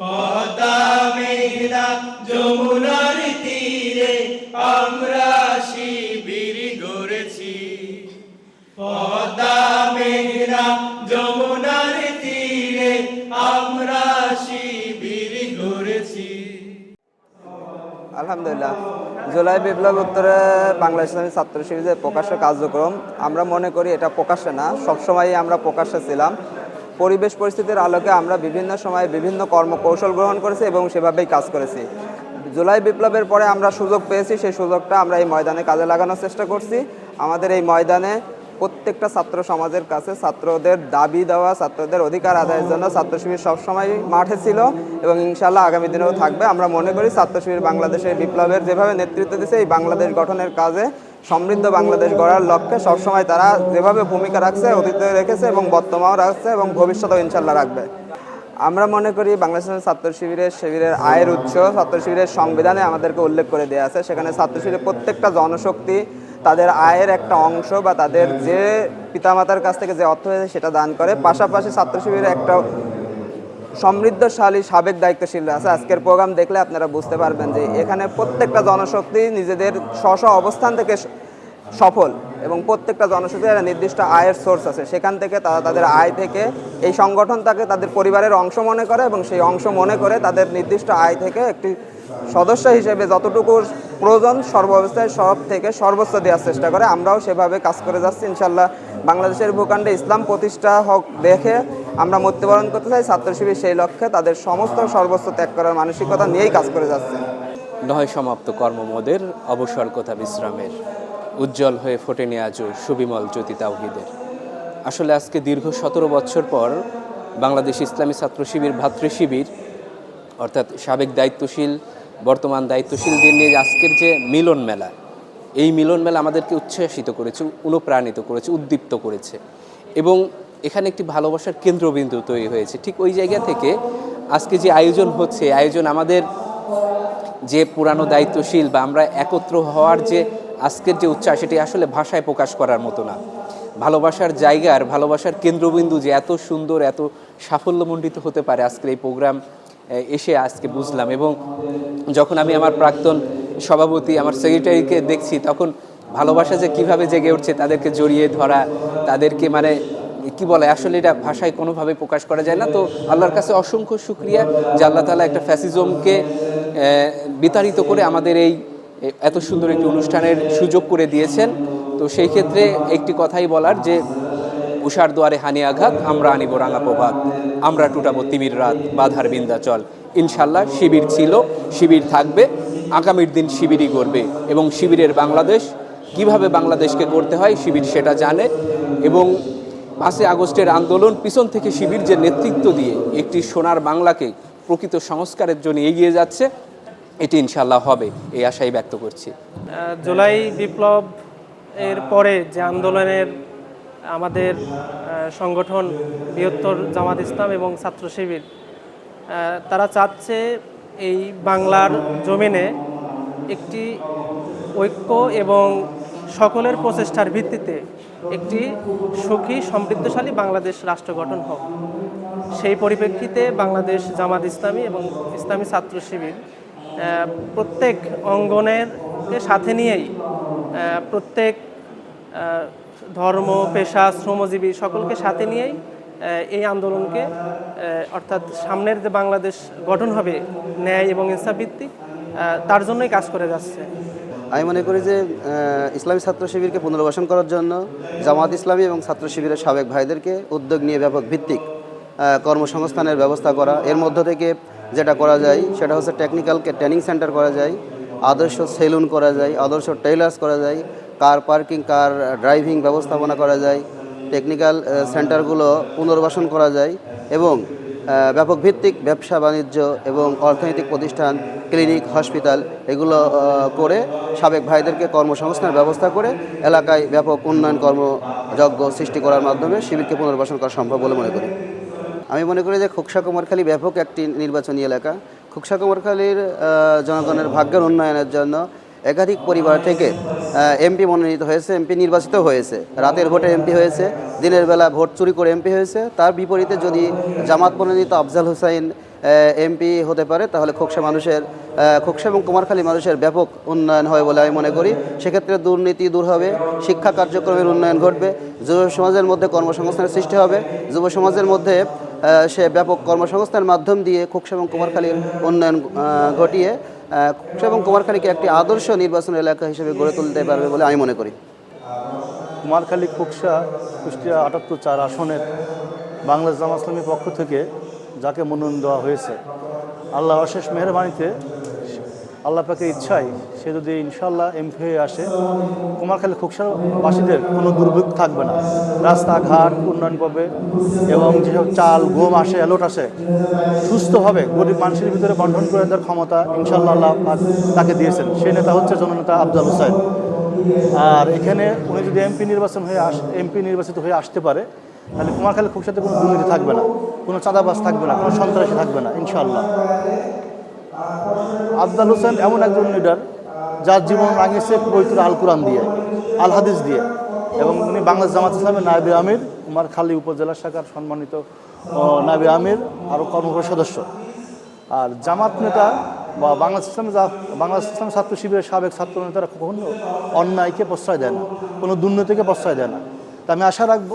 পদ্মা মেঘনা যমুনার তীরে আমরা শিবির গড়েছি। পদ্মা মেঘনা যমুনার তীরে আমরা শিবির গড়েছি। আলহামদুলিল্লাহ। জুলাই বিপ্লব উত্তরে বাংলা ইসলামী ছাত্র শিবিরের প্রকাশ্য কার্যক্রম, আমরা মনে করি এটা প্রকাশ্যে না সবসময় আমরা প্রকাশ্যে ছিলাম। পরিবেশ পরিস্থিতির আলোকে আমরা বিভিন্ন সময়ে বিভিন্ন কর্মকৌশল গ্রহণ করেছি এবং সেভাবেই কাজ করেছি। জুলাই বিপ্লবের পরে আমরা সুযোগ পেয়েছি, সেই সুযোগটা আমরা এই ময়দানে কাজে লাগানোর চেষ্টা করছি। আমাদের এই ময়দানে প্রত্যেকটা ছাত্র সমাজের কাছে ছাত্রদের দাবি দেওয়া, ছাত্রদের অধিকার আদায়ের জন্য ছাত্র শিবির সবসময় মাঠে ছিল এবং ইনশাল্লাহ আগামী দিনেও থাকবে। আমরা মনে করি ছাত্র শিবির বাংলাদেশের বিপ্লবের যেভাবে নেতৃত্ব দিচ্ছে এই বাংলাদেশ গঠনের কাজে সমৃদ্ধ বাংলাদেশ গড়ার লক্ষ্যে সবসময় তারা যেভাবে ভূমিকা রাখছে, অতীতে রেখেছে এবং বর্তমানেও রাখছে এবং ভবিষ্যতেও ইনশাল্লাহ রাখবে। আমরা মনে করি বাংলাদেশের ছাত্র শিবিরের শিবিরের আয়ের উৎস, ছাত্র শিবিরের সংবিধানে আমাদেরকে উল্লেখ করে দেওয়া আছে। সেখানে ছাত্র শিবিরের প্রত্যেকটা জনশক্তি তাদের আয়ের একটা অংশ বা তাদের যে পিতামাতার কাছ থেকে যে অর্থ হয়েছে সেটা দান করে। পাশাপাশি ছাত্র শিবিরের একটা সমৃদ্ধশালী সাবেক দায়িত্বশীল আছে। আজকের প্রোগ্রাম দেখলে আপনারা বুঝতে পারবেন যে এখানে প্রত্যেকটা জনশক্তি নিজেদের স্ব অবস্থান থেকে সফল এবং প্রত্যেকটা জনশক্তির একটা নির্দিষ্ট আয়ের সোর্স আছে। সেখান থেকে তারা তাদের আয় থেকে এই সংগঠনটাকে তাদের পরিবারের অংশ মনে করে এবং সেই অংশ মনে করে তাদের নির্দিষ্ট আয় থেকে একটি সদস্য হিসেবে যতটুকু প্রয়োজন সর্বাবস্থায় সব থেকে সর্বোচ্চ দেওয়ার চেষ্টা করে। আমরাও সেভাবে কাজ করে যাচ্ছি। ইনশাল্লাহ বাংলাদেশের ভূখণ্ডে ইসলাম প্রতিষ্ঠা হোক দেখে আমরা মৃত্যুবরণ করতে চাই। ছাত্র শিবির সেই লক্ষ্যে তাদের সমস্ত সর্বোচ্চ ত্যাগ করার মানসিকতা নিয়েই কাজ করে যাচ্ছে। নয় সমাপ্ত কর্মমোদের অবসর কথা বিশ্রামের। উজ্জ্বল হয়ে ফোটেনি আজও সুবিমল জ্যোতি তাওহিদের। আসলে আজকে দীর্ঘ সতেরো বছর পর বাংলাদেশ ইসলামী ছাত্র শিবির ভাতৃ শিবির অর্থাৎ সাবেক দায়িত্বশীল, বর্তমান দায়িত্বশীলদের নিয়ে আজকের যে মিলন মেলা এই মিলন মেলা আমাদেরকে উচ্ছ্বাসিত করেছে, অনুপ্রাণিত করেছে, উদ্দীপ্ত করেছে এবং এখানে একটি ভালোবাসার কেন্দ্রবিন্দু তৈরি হয়েছে। ঠিক ওই জায়গা থেকে আজকে যে আয়োজন হচ্ছে, আয়োজন আমাদের যে পুরানো দায়িত্বশীল বা আমরা একত্র হওয়ার যে আজকের যে উচ্ছ্বাস, সেটি আসলে ভাষায় প্রকাশ করার মতো না। ভালোবাসার জায়গার ভালোবাসার কেন্দ্রবিন্দু যে এত সুন্দর, এত সাফল্যমণ্ডিত হতে পারে আজকের এই প্রোগ্রাম এসে আজকে বুঝলাম এবং যখন আমি আমার প্রাক্তন সভাপতি, আমার সেক্রেটারিকে দেখছি, তখন ভালোবাসা যে কীভাবে জেগে উঠছে তাদেরকে জড়িয়ে ধরা, তাদেরকে মানে কি বলে, আসলে এটা ভাষায় কোনোভাবে প্রকাশ করা যায় না। তো আল্লাহর কাছে অসংখ্য শুক্রিয়া যে আল্লাহ তালা একটা ফ্যাসিজমকে বিতাড়িত করে আমাদের এই এত সুন্দর একটি অনুষ্ঠানের সুযোগ করে দিয়েছেন। তো সেই ক্ষেত্রে একটি কথাই বলার যে উষার দুয়ারে হানি আঘাত, আমরা আনিব রাঙা প্রভাত, আমরা টুটাবো তিমির রাত, বাধার বিন্দাচল ইনশাল্লাহ শিবির ছিল, শিবির থাকবে, আগামীর দিন শিবিরই করবে। এবং শিবিরের বাংলাদেশ, কীভাবে বাংলাদেশকে করতে হয় শিবির সেটা জানে। এবং পাঁচই আগস্টের আন্দোলন পিছন থেকে শিবির যে নেতৃত্ব দিয়ে একটি সোনার বাংলাকে প্রকৃত সংস্কারের জন্য এগিয়ে যাচ্ছে, এটি ইনশাল্লাহ হবে, এই আশাই ব্যক্ত করছি। জুলাই বিপ্লব এর পরে যে আন্দোলনের আমাদের সংগঠন বৃহত্তর জামাত ইসলাম এবং ছাত্র শিবির তারা চাচ্ছে এই বাংলার জমিনে একটি ঐক্য এবং সকলের প্রচেষ্টার ভিত্তিতে একটি সুখী, সমৃদ্ধশালী বাংলাদেশ রাষ্ট্র গঠন হোক। সেই পরিপ্রেক্ষিতে বাংলাদেশ জামাত ইসলামী এবং ইসলামী ছাত্র শিবির প্রত্যেক অঙ্গনের সাথে নিয়েই প্রত্যেক ধর্ম, পেশা, শ্রমজীবী সকলকে সাথে নিয়েই এই আন্দোলনকে অর্থাৎ সামনের যে বাংলাদেশ গঠন হবে, ন্যায় এবং ইনসাফ ভিত্তিক তার জন্যই কাজ করে যাচ্ছে। আমি মনে করি যে ইসলামী ছাত্র শিবিরকে পুনর্বাসন করার জন্য জামাত ইসলামী এবং ছাত্র শিবিরের সাবেক ভাইদেরকে উদ্যোগ নিয়ে ব্যাপক ভিত্তিক কর্মসংস্থানের ব্যবস্থা করা। এর মধ্য থেকে যেটা করা যায়, সেটা হচ্ছে টেকনিক্যালকে ট্রেনিং সেন্টার করা যায়, আদর্শ সেলুন করা যায়, আদর্শ টেইলার্স করা যায় কার পার্কিং কার ড্রাইভিং ব্যবস্থাপনা করা যায় টেকনিক্যাল সেন্টারগুলো পুনর্বাসন করা যায় এবং ব্যাপক ভিত্তিক ব্যবসা বাণিজ্য এবং অর্থনৈতিক প্রতিষ্ঠান, ক্লিনিক, হসপিটাল এগুলো করে সাবেক ভাইদেরকে কর্মসংস্থানের ব্যবস্থা করে এলাকায় ব্যাপক উন্নয়ন কর্মযজ্ঞ সৃষ্টি করার মাধ্যমে শিবিরকে পুনর্বাসন করা সম্ভব বলে মনে করি। আমি মনে করি যে খোকসা কুমারখালী ব্যাপক একটি নির্বাচনী এলাকা। খোকসা কুমারখালীর জনগণের ভাগ্যের উন্নয়নের জন্য একাধিক পরিবার থেকে এমপি মনোনীত হয়েছে, এমপি নির্বাচিত হয়েছে। রাতের ভোটে এমপি হয়েছে, দিনের বেলা ভোট চুরি করে এমপি হয়েছে। তার বিপরীতে যদি জামাত মনোনীত আফজাল হোসাইন এমপি হতে পারে, তাহলে খোকসা মানুষের খোকসা এবং কুমারখালী মানুষের ব্যাপক উন্নয়ন হয় বলে আমি মনে করি। সেক্ষেত্রে দুর্নীতি দূর হবে, শিক্ষা কার্যক্রমের উন্নয়ন ঘটবে, যুব সমাজের মধ্যে কর্মসংস্থানের সৃষ্টি হবে, যুব সমাজের মধ্যে সে ব্যাপক কর্মসংস্থানের মাধ্যম দিয়ে খোকসা এবং কুমারখালীর উন্নয়ন ঘটিয়ে এবং কুমারখালীকে একটি আদর্শ নির্বাচন এলাকা হিসেবে গড়ে তুলতে পারবে বলে আমি মনে করি। কুমারখালী খুকসা, কুষ্টিয়া আটাত্তর চার আসনের বাংলাদেশ জামা পক্ষ থেকে যাকে মনোনয়ন দেওয়া হয়েছে আল্লাহ অশেষ মেহরবানিতে আল্লাহ পাকের ইচ্ছায় সে যদি ইনশাল্লাহ এমপি হয়ে আসে, কুমারখালী খোকসাবাসীদের কোনো দুর্ভোগ থাকবে না। রাস্তাঘাট উন্নয়ন পাবে এবং যেসব চাল, গম আসে অ্যালোট আসে সুস্থভাবে গরিব মানুষের ভিতরে বন্টন করে দেওয়ার ক্ষমতা ইনশাল্লাহ আল্লাহ তাকে দিয়েছেন। সেই নেতা হচ্ছে জননেতা আফজাল হোসেন। আর এখানে উনি যদি এমপি নির্বাচন হয়ে আস, এমপি নির্বাচিত হয়ে আসতে পারে, তাহলে কুমারখালী খুবসাতে কোনো দুর্নীতি থাকবে না, কোনো চাঁদাবাস থাকবে না, কোনো সন্ত্রাসী থাকবে না, ইনশাআল্লাহ। আফজাল হোসেন এমন একজন লিডার যার জীবন রাঙিয়েছে পবিত্র আল কোরআন দিয়ে, আল হাদিস দিয়ে এবং উনি বাংলাদেশ জামাত ইসলামের নায়বে আমির কুমারখালী উপজেলা শাখার সম্মানিত নায়বে আমির আরও কর্মকর সদস্য। আর জামাত নেতা বা বাংলাদেশ ইসলাম বাংলাদেশ ইসলাম ছাত্র শিবিরের সাবেক ছাত্র নেতারা কখনো অন্যায়কে প্রশ্রয় দেয় না, কোনো দুর্নীতিকে প্রশ্রয় দেয় না। তা আমি আশা রাখব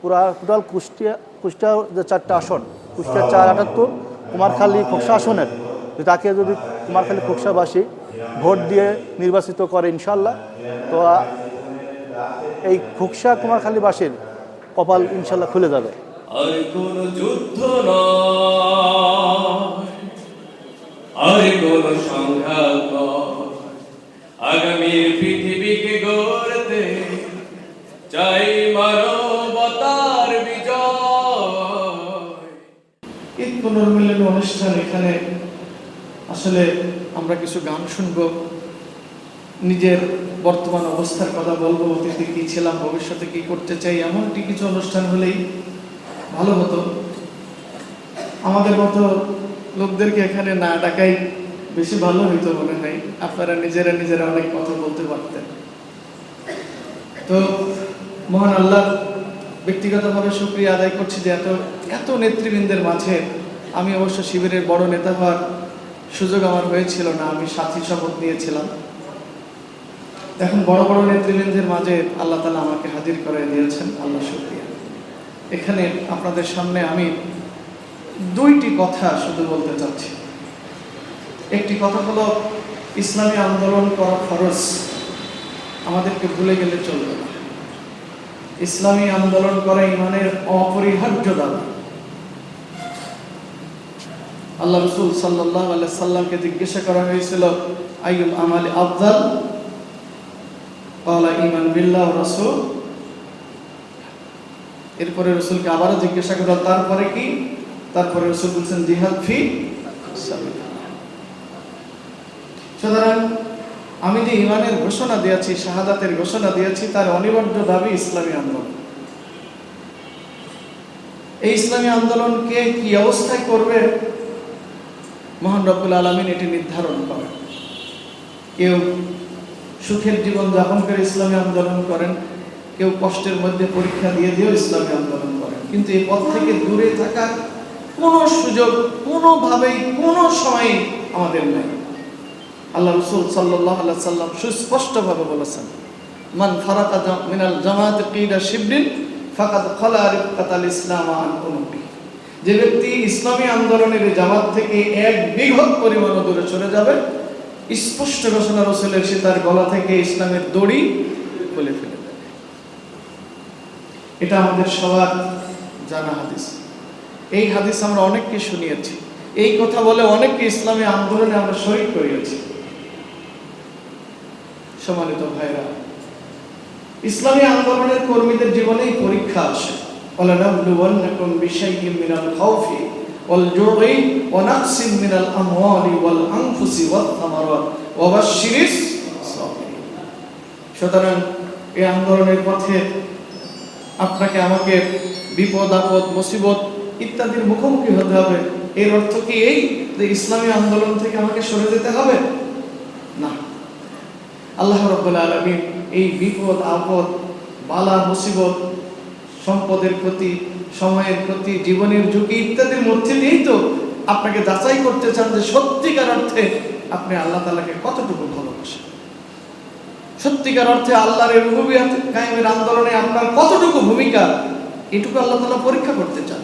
পুরা টোটাল কুষ্টিয়া কুষ্টিয়া যে চারটা আসন, কুষ্টিয়া চার আটাত্তর কুমারখালী খোকসা আসনের যে তাকে যদি কুমারখালী খোকসাবাসী ভোট দিয়ে নির্বাচিত করে ইনশাল্লাহ তো এই খোকসা কুমারখালীবাসীর কপাল ইনশাল্লাহ খুলে যাবে। আর কোন যুদ্ধ আর কোন সংঘাত আগামীর পৃথিবীকে গড়তে চাই মানবতার বিজয়। ঈদ পুনর্মিলন অনুষ্ঠান এখানে আসলে আমরা কিছু গান শুনব, নিজের বর্তমান অবস্থার কথা বলব, অতীতে কি ছিলাম, ভবিষ্যতে কি করতে চাই, এমনটি কিছু অনুষ্ঠান হলেই ভালো হতো। আমাদের মতো লোকদেরকে এখানে না ডাকাই বেশি ভালো হইতো মনে হয়। আপনারা নিজেরা নিজেরা অনেক কথা বলতে পারতেন। তো মহান আল্লাহ, ব্যক্তিগতভাবে শুক্রিয়া আদায় করছি যে এত এত নেতৃবৃন্দের মাঝে আমি অবশ্য শিবিরের বড় নেতা হওয়ার সুযোগ আমার হয়েছিল না, আমি সাথী শপথ নিয়েছিলাম। এখন বড় বড় নেতৃবৃন্দের মাঝে আল্লাহ তালা আমাকে হাজির করে দিয়েছেন, আল্লাহ শুক্রিয়া। এখানে আপনাদের সামনে আমি দুইটি কথা শুধু বলতে চাচ্ছি। একটি কথা হলো, ইসলামী আন্দোলন করা খরচ আমাদেরকে ভুলে গেলে চলবে না। ইসলামী আন্দোলন করা ইমানের অপরিহার্য দাবি। আল্লাহ রসুল সাল্লাহ আল্লাহ সাল্লামকে জিজ্ঞাসা করা হয়েছিল, আইয়ুল আমালি আফজাল? ইমান বিল্লাহ রসুল। এরপরে রসুলকে আবারও জিজ্ঞাসা করা তারপরে কি? তারপরে রসুল বলছেন, জিহাদ ফি সুতরাং আমি যে ইমানের ঘোষণা দিয়েছি, শাহাদাতের ঘোষণা দিয়েছি, তার অনিবার্য দাবি ইসলামী আন্দোলন। এই ইসলামী আন্দোলনকে কি অবস্থায় করবে? মহান রব্বুল আলমিন এটি নির্ধারণ করেন। কেউ সুখের জীবন যাপন করে ইসলামী আন্দোলন করেন, কেউ কষ্টের মধ্যে পরীক্ষা দিয়ে দিয়েও ইসলামী আন্দোলন করেন। কিন্তু এই পথ থেকে দূরে থাকার কোনো সুযোগ, কোনোভাবেই, কোনো সময়ই আমাদের নেই। আল্লাহ রসুল সাল্লাহ আল্লাহ সাল্লাম সুস্পষ্টভাবে বলেছেন, মান ফারাকা মিনাল জামাত শিবরিন, ফাকাদ খলা রিফকাতাল ইসলাম আন উনুকি। যে ব্যক্তি ইসলামী আন্দোলনের জামাত থেকে এক বিঘত পরিমাণ দূরে চলে যাবে, স্পষ্ট ঘোষণা রসুলের সে তার গলা থেকে ইসলামের দড়ি খুলে ফেলে এটা আমাদের সবার জানা হাদিস। এই হাদিস আমরা অনেককে শুনিয়েছি। এই কথা বলে অনেককে ইসলামী আন্দোলনে আমরা শহীদ করিয়েছি। সম্মানিত ভাইরা ইসলামী আন্দোলনের কর্মীদের জীবনেই পরীক্ষা আসে। ولنبلونكم بشيء من الخوف والجوع ونقص من الأموال والأنفس والثمرات وبشر الصابرين সুতরাং এই আন্দোলনের পথে আপনাকে আমাকে বিপদ আপদ মুসিবত ইত্যাদির মুখোমুখি হতে হবে এর অর্থ কি এই যে ইসলামী আন্দোলন থেকে আমাকে সরে যেতে হবে না আল্লাহ রব্বুল আলমিন এই বিপদ আপদ বালা মুসিবত সম্পদের প্রতি, সময়ের প্রতি, জীবনের ঝুঁকি ইত্যাদির মধ্যে দিয়েই তো আপনাকে যাচাই করতে চান যে সত্যিকার অর্থে আপনি আল্লাহ তালাকে কতটুকু ভালোবাসেন। সত্যিকার অর্থে আল্লাহর এই কায়েমের আন্দোলনে আপনার কতটুকু ভূমিকা, এটুকু আল্লাহ তালা পরীক্ষা করতে চান।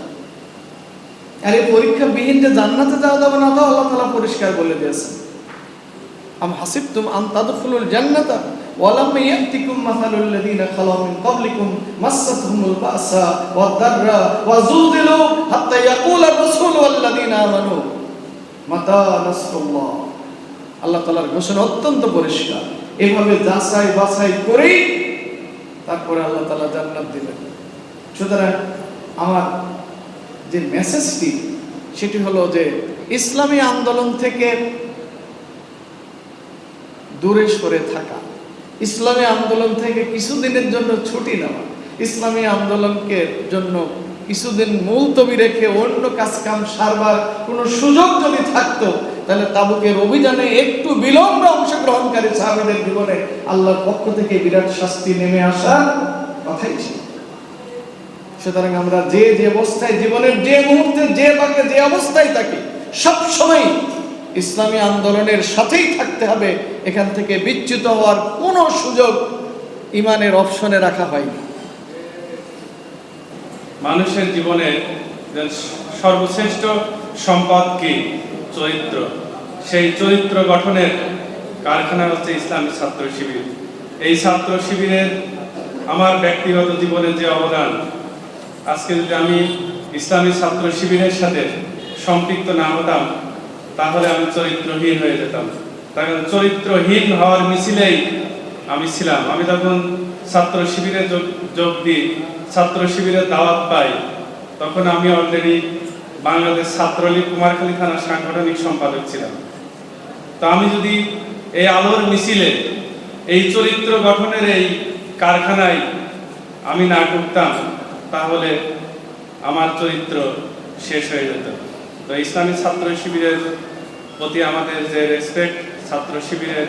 আর এই পরীক্ষা বিহীন যে জান্নাতে যাওয়া যাবে না, তাও আল্লাহ তালা পরিষ্কার বলে দিয়েছেন। আম হাসিবতুম আন তাদখুলুল জান্নাতা ইয়াতিকুম মাসালুল লাযিনা খালাউ মিন ক্বাবলিকুম মাসাতহুমুল বাসা ওয়াদ-দাররা ওয়া যুলজিলু হাত্তা ইয়াকুলা আর-রাসূলু ওয়াল লাযিনা আমানু। মাতা নাসরুল্লাহ। আল্লাহ তাআলার ঘোষণা অত্যন্ত পরিষ্কার। এভাবে যাচাই বাছাই করেই তারপরে আল্লাহ তাআলা জান্নাত দিবেন। সুতরাং আমার যে মেসেজটি, সেটি হলো যে ইসলামী আন্দোলন থেকে দূরে সরে থাকা। ইসলামী আন্দোলন থেকে কিছুদিনের জন্য ছুটি নেওয়া। ইসলামী আন্দোলনকে জন্য কিছুদিন মুলতবি রেখে অন্য কাজ কাম সারবার কোনো সুযোগ যদি থাকতো, তাহলে তাবুকের অভিযানে একটু বিলম্বে অংশগ্রহণকারী সাহাবিদের জীবনে আল্লাহর পক্ষ থেকে বিরাট শাস্তি নেমে আসার কথাই ছিল। সুতরাং আমরা যে যে অবস্থায় জীবনের যে মুহূর্তে, যে বাকে যে অবস্থায় থাকি সব সময় ইসলামী আন্দোলনের সাথেই থাকতে হবে। এখান থেকে বিচ্যুত হওয়ার কোনো সুযোগ ইমানের অপশনে রাখা হয়নি। মানুষের জীবনে সর্বশ্রেষ্ঠ সম্পদ কি? চরিত্র। সেই চরিত্র গঠনের কারখানা হচ্ছে ইসলামী ছাত্র শিবির। এই ছাত্র শিবিরের আমার ব্যক্তিগত জীবনে যে অবদান, আজকে যদি আমি ইসলামী ছাত্র শিবিরের সাথে সম্পৃক্ত না হতাম তাহলে আমি চরিত্রহীন হয়ে যেতাম। কারণ চরিত্রহীন হওয়ার মিছিলেই আমি ছিলাম। আমি তখন ছাত্র শিবিরে যোগ দিই, ছাত্র শিবিরে দাওয়াত পাই, তখন আমি অলরেডি বাংলাদেশ ছাত্রলীগ কুমারখালী থানার সাংগঠনিক সম্পাদক ছিলাম। তো আমি যদি এই আলোর মিছিলে, এই চরিত্র গঠনের এই কারখানায় আমি না করতাম তাহলে আমার চরিত্র শেষ হয়ে যেত। তো ইসলামী ছাত্র শিবিরের প্রতি আমাদের যে রেসপেক্ট ছাত্র শিবিরের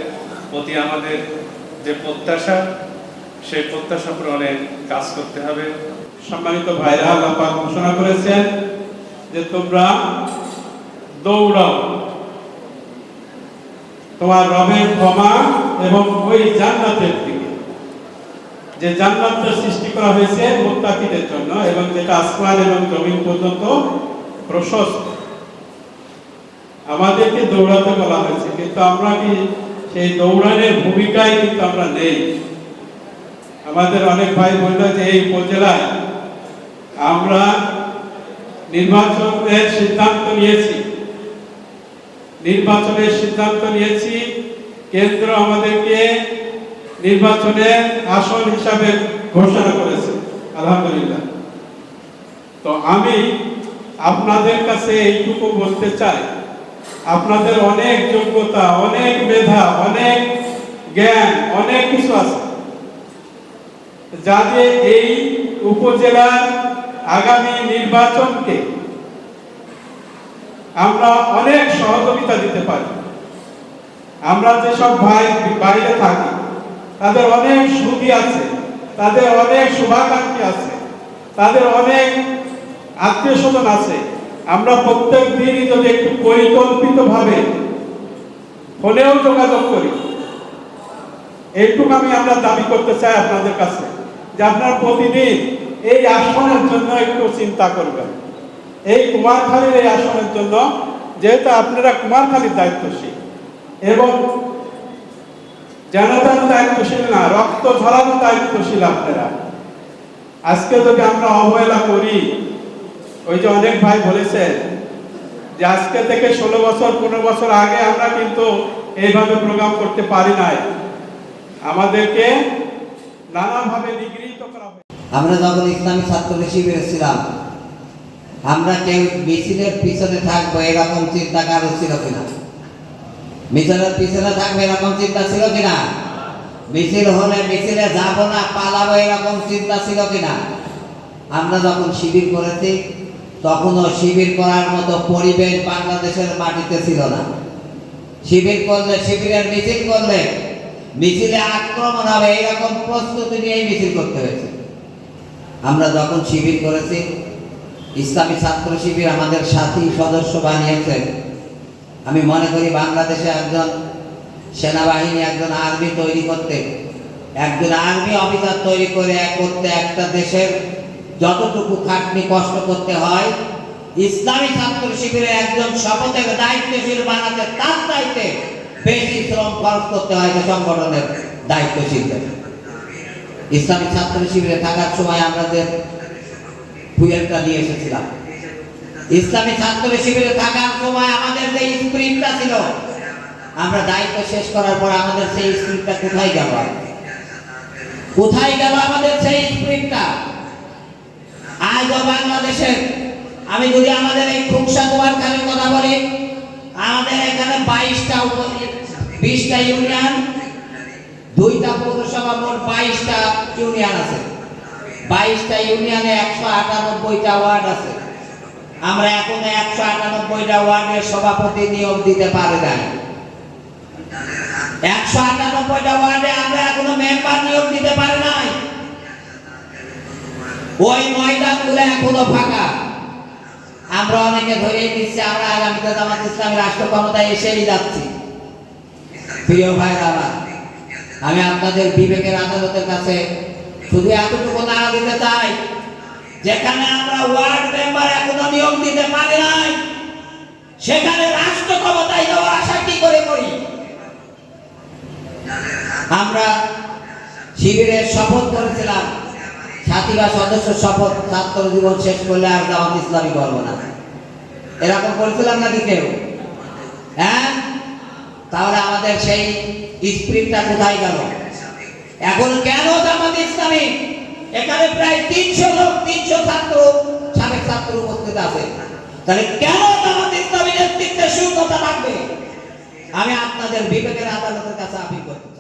প্রতি আমাদের যে প্রত্যাশা, সেই প্রত্যাশা পূরণে কাজ করতে হবে। সম্মানিত ভাইরা পাক ঘোষণা করেছেন যে তোমরা দৌড়াও। তোমার রবের ক্ষমা এবং ওই জান্নাতের দিকে। যে জান্নাতটা সৃষ্টি করা হয়েছে মুত্তাকিদের জন্য এবং যেটা আসমান এবং জমিন পর্যন্ত প্রশস্ত। আমাদেরকে দৌড়াতে বলা হয়েছে, কিন্তু আমরা কি সেই দৌড়ানোর ভূমিকায় কিন্তু আমরা নেই। আমাদের অনেক ভাই বলল যে এই উপজেলায়। আমরা নির্বাচনের সিদ্ধান্ত নিয়েছি। নির্বাচনের সিদ্ধান্ত নিয়েছি, কেন্দ্র আমাদেরকে নির্বাচনের আসন হিসাবে ঘোষণা করেছে, আলহামদুলিল্লাহ। তো আমি আপনাদের কাছে এইটুকু বলতে চাই আপনাদের অনেক যোগ্যতা, অনেক মেধা, অনেক জ্ঞান, অনেক কিছু আছে। যাতে এই উপজেলার আগামী নির্বাচনকে আমরা অনেক সহযোগিতা দিতে পারি। আমরা যেসব ভাই বাইরে থাকি, তাদের অনেক সুখী আছে, তাদের অনেক শুভাকাঙ্ক্ষী আছে, তাদের অনেক আত্মীয় স্বজন আছে আমরা প্রত্যেক দিনই যদি একটু পরিকল্পিত ভাবে ফোনেও যোগাযোগ করি এইটুকু আমি আমরা দাবি করতে চাই আপনাদের কাছে, যে আপনার প্রতিদিন এই আসনের জন্য একটু চিন্তা করবেন। এই কুমারখালীর এই আসনের জন্য, যেহেতু আপনারা কুমারখালীর দায়িত্বশীল, এবং জনতার দায়িত্বশীল না, রক্ত ঝরানো দায়িত্বশীল আপনারা। আজকে যদি আমরা অবহেলা করি ওই যে অনেক ভাই বলেছেন যে আজকে থেকে ষোলো বছর, পনেরো বছর আগে আমরা কিন্তু এইভাবে প্রোগ্রাম করতে পারি নাই। আমাদেরকে নানাভাবে নিগৃহীত করা আমরা যখন ইসলামী ছাত্র শিবিরে ছিলাম, আমরা কেউ মিছিলের পিছনে থাকব এরকম চিন্তা কারও ছিল কিনা? মিছিলের পিছনে থাকবে এরকম চিন্তা ছিল কিনা? মিছিল হলে মিছিলে যাব না, পালাবো এরকম চিন্তা ছিল কিনা? আমরা যখন শিবির করেছি তখনও শিবির করার মতো পরিবেশ বাংলাদেশের মাটিতে ছিল না। শিবির করলে, শিবিরের মিছিল করলে, মিছিলে আক্রমণ হবে, এইরকম প্রস্তুতি নিয়েই মিছিল করতে হয়েছে। আমরা যখন শিবির করেছি, ইসলামী ছাত্র শিবির আমাদের সাথী সদস্য বানিয়েছে। আমি মনে করি বাংলাদেশে একজন সেনাবাহিনী, একজন আর্মি তৈরি করতে, একজন আর্মি অফিসার তৈরি করে করতে একটা দেশের যতটুকু খাটনি কষ্ট করতে হয়, ইসলামী ছাত্র শিবিরে একজন শপথের দায়িত্বশীল বানাতে, তার দায়িত্বে বেশি শ্রম খরচ করতে হয় যে সংগঠনের দায়িত্বশীলদের ইসলামী ছাত্র শিবিরে থাকার সময় আমরা যে ফুয়েলটা নিয়ে এসেছিলাম, ইসলামী ছাত্র শিবিরে থাকার সময় আমাদের যে স্ক্রিপ্টটা ছিল, আমরা দায়িত্ব শেষ করার পর আমাদের সেই স্ক্রিপ্টটা কোথায় গেল? কোথায় গেল আমাদের সেই স্ক্রিপ্টটা আজও বাংলাদেশের আমি যদি আমাদের এই খুকসা কুমারখালীর কথা বলি, আমাদের এখানে বাইশটা বিশটা ইউনিয়ন, দুইটা পৌরসভা মোট বাইশটা ইউনিয়ন আছে। বাইশটা ইউনিয়নে একশো আটানব্বইটা ওয়ার্ড আছে। আমরা এখন একশো আটানব্বইটা ওয়ার্ডের সভাপতি নিয়োগ দিতে পারি না একশো আটানব্বইটা ওয়ার্ডে আমরা এখনও মেম্বার নিয়োগ দিতে পারি নাই। ওই ময়দানগুলো এখনও ফাঁকা। আমরা অনেকে ধরেই নিচ্ছি, আমরা আগামীতে জামাত ইসলামী রাষ্ট্র ক্ষমতায় এসেই যাচ্ছি। প্রিয় ভাইরা আমার আমি আপনাদের বিবেকের আদালতের কাছে শুধু এতটুকু নাড়া দিতে চাই, যেখানে আমরা ওয়ার্ড মেম্বার এখনও নিয়োগ দিতে পারি নাই, সেখানে রাষ্ট্র ক্ষমতায় যাওয়ার আশা কি করে করি? আমরা শিবিরের শপথ করেছিলাম সাথী বা সদস্য শপথ ছাত্র জীবন শেষ করলে আর জামাত ইসলামী করব না। এরকম করেছিলাম নাকি কেউ? হ্যাঁ? তাহলে আমাদের সেই স্প্রিটটা কোথায় গেল? এখন কেন জামাত ইসলামী? এখানে প্রায় তিনশো লোক, তিনশো ছাত্র, সাবেক ছাত্র উপস্থিত আছে। তাহলে কেন জামাত ইসলামী নেতৃত্বে শূন্যতা থাকবে? আমি আপনাদের বিবেকের আদালতের কাছে আপিল করতে